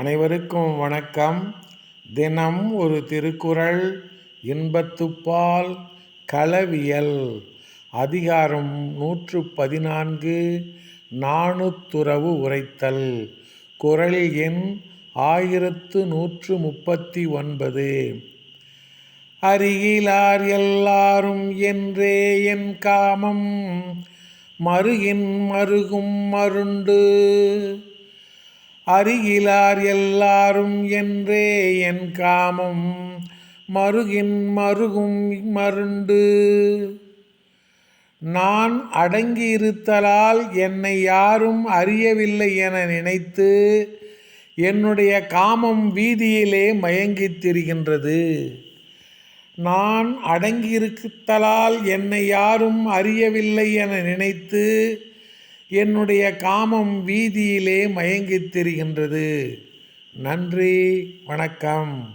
அனைவருக்கும் வணக்கம். தினம் ஒரு திருக்குறள் இன்பத்துப்பால் களவியல் அதிகாரம் நூற்று பதினான்கு நாணுத்துறவு உரைத்தல். குரல் எண் ஆயிரத்து நூற்று முப்பத்தி ஒன்பது அருகிலார் எல்லாரும் என்றே என் காமம் மருகின் மருகும் மருண்டு. அருகிலார் எல்லாரும் என்றே என் காமம் மருகின் மருகும் மருண்டு. நான் அடங்கியிருத்தலால் என்னை யாரும் அறியவில்லை என நினைத்து என்னுடைய காமம் வீதியிலே மயங்கித் திரிகின்றது. நான் அடங்கியிருத்தலால் என்னை யாரும் அறியவில்லை என நினைத்து என்னுடைய காமம் வீதியிலே மயங்கித் திரிகின்றது. நன்றி வணக்கம்.